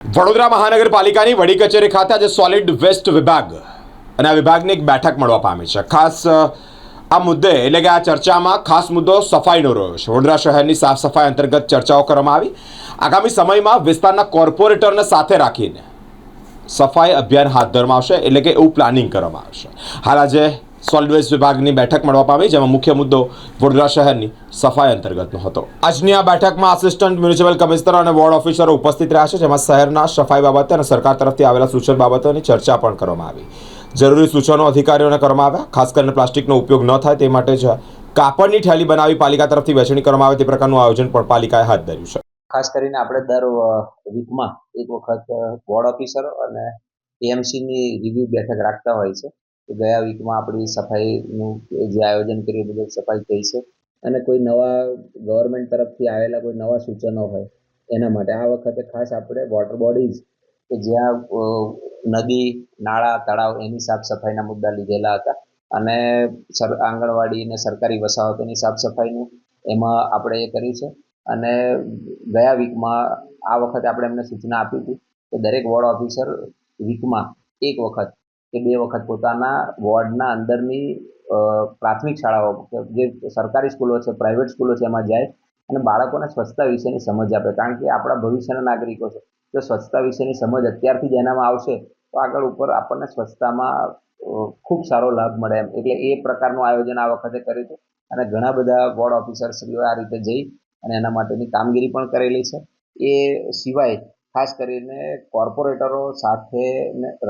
વડોદરા મહાનગરપાલિકાની વડી કચેરી ખાતે આજે સોલિડ વેસ્ટ વિભાગ અને આ વિભાગની એક બેઠક મળવા પામી છે. ખાસ આ મુદ્દે એટલે કે આ ચર્ચામાં ખાસ મુદ્દો સફાઈનો રહ્યો છે. વડોદરા શહેરની સાફ સફાઈ અંતર્ગત ચર્ચાઓ કરવામાં આવી. આગામી સમયમાં વિસ્તારના કોર્પોરેટરને સાથે રાખીને સફાઈ અભિયાન હાથ ધરવામાં આવશે એટલે કે એવું પ્લાનિંગ કરવામાં આવશે. હાલ આજે સોલિડ વેસ્ટ વિભાગની બેઠક મળવા પામી, જેમાં મુખ્ય મુદ્દો વડોદરા શહેરની સફાઈ અંતર્ગતનો હતો. આજની આ બેઠકમાં આસિસ્ટન્ટ મ્યુનિસિપલ કમિશનર અને વોર્ડ ઓફિસરો ઉપસ્થિત રહ્યા છે, જેમાં શહેરના સફાઈ બાબતે અને સરકાર તરફથી આવેલા સૂચન બાબતોની ચર્ચા પણ કરવામાં આવી. જરૂરી સૂચનો અધિકારીઓને કરવામાં આવ્યા, ખાસ કરીને પ્લાસ્ટિકનો ઉપયોગ ન થાય તે માટે જ કાપડની થેલી બનાવી પાલિકા તરફથી વહેંચણી કરવામાં આવે તે પ્રકારનું આયોજન પણ પાલિકાએ હાથ ધર્યું છે. ખાસ કરીને આપણે દર વીકમાં એક વખત વોર્ડ ઓફિસર અને એમસીની રિવ્યુ બેઠક રાખતા હોય છે. ગયા વીકમાં આપણી સફાઈનું જે આયોજન કર્યું બદલ સફાઈ થઈ છે. અને કોઈ નવા ગવર્મેન્ટ તરફથી આવેલા કોઈ નવા સૂચનો હોય એના માટે. આ વખતે ખાસ આપણે વોટર બોડીઝ કે જ્યાં નદી, નાળા, તળાવ એની સાફ સફાઈના મુદ્દા લીધેલા હતા. અને સર, આંગણવાડી અને સરકારી વસાહતોની સાફ સફાઈનું એમાં આપણે એ કર્યું છે. અને ગયા વીકમાં આ વખતે આપણે એમને સૂચના આપી હતી કે દરેક વોર્ડ ઓફિસર વીકમાં એક વખત કે બે વખત પોતાના વોર્ડના અંદરની પ્રાથમિક શાળાઓ જે સરકારી સ્કૂલો છે, પ્રાઇવેટ સ્કૂલો છે, એમાં જાય અને બાળકોને સ્વચ્છતા વિશેની સમજ આપે. કારણ કે આપણા ભવિષ્યના નાગરિકો છે, જો સ્વચ્છતા વિશેની સમજ અત્યારથી જ એનામાં આવશે, તો આગળ ઉપર આપણને સ્વચ્છતામાં ખૂબ સારો લાભ મળે એમ. એટલે એ પ્રકારનું આયોજન આ વખતે કર્યું હતું અને ઘણા બધા વોર્ડ ઓફિસરશ્રીઓ આ રીતે જઈ અને એના માટેની કામગીરી પણ કરેલી છે. એ સિવાય ખાસ કરીને કોર્પોરેટરો સાથે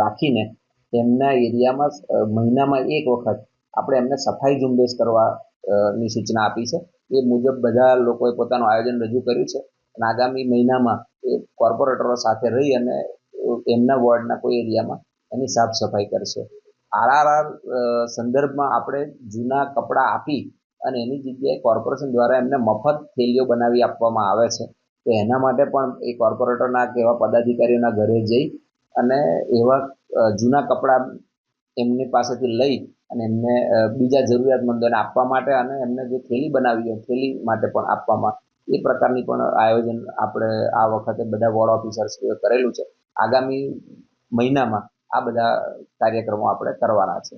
રાખીને તેમના એરિયામાં મહિનામાં એક વખત આપણે એમને સફાઈ ઝુંબેશ કરવા ની સૂચના આપી છે. એ મુજબ બધા લોકોએ પોતાનું આયોજન રજૂ કર્યું છે અને આગામી મહિનામાં એ કોર્પોરેટરો સાથે રહી અને એમના વોર્ડના કોઈ એરિયામાં એની સાફ સફાઈ કરશે. આરઆરઆર સંદર્ભમાં આપણે જૂના કપડાં આપી અને એની જગ્યાએ કોર્પોરેશન દ્વારા એમને મફત થેલીઓ બનાવી આપવામાં આવે છે. તો એના માટે પણ એ કોર્પોરેટરના કે એવા પદાધિકારીઓના ઘરે જઈ અને એવા જૂના કપડાં એમની પાસેથી લઈ અને એમને બીજા જરૂરિયાતમંદોને આપવા માટે અને એમને જે થેલી બનાવી હોય, થેલી માટે પણ આપવામાં એ પ્રકારની પણ આયોજન આપણે આ વખતે બધા વોર્ડ ઓફિસર્સએ કરેલું છે. આગામી મહિનામાં આ બધા કાર્યક્રમો આપણે કરવાના છે.